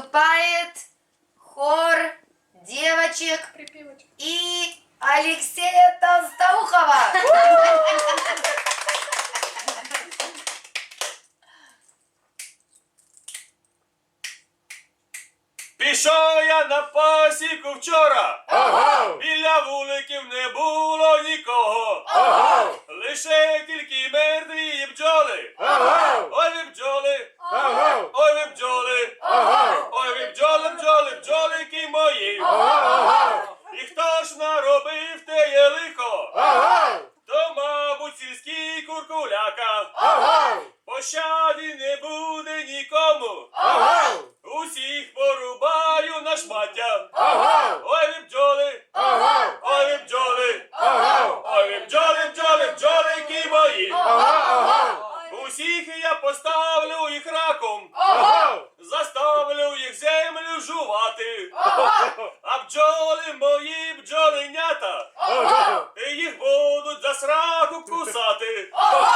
выступает хор девочек Припевочка. и Алексея Толстоухова. Пішов я на пасіку вчора, біля вуликів не було нікого. Наробив теє лихо, Ого! то, мабуть, сільський куркуляка. Ого! Пощади не буде нікому, Ого! усіх порубаю на шмаття. Ого! Ой ви бджоли, Ого! ой ви бджоли, Ого! ой ви бджоли, бджоли, бджолики мої. Ого! Усіх я поставлю їх раком, Ого! Заставлю їх. А бджоли мої бджоленята, Ого! їх будуть за сраку кусати. Бджоли,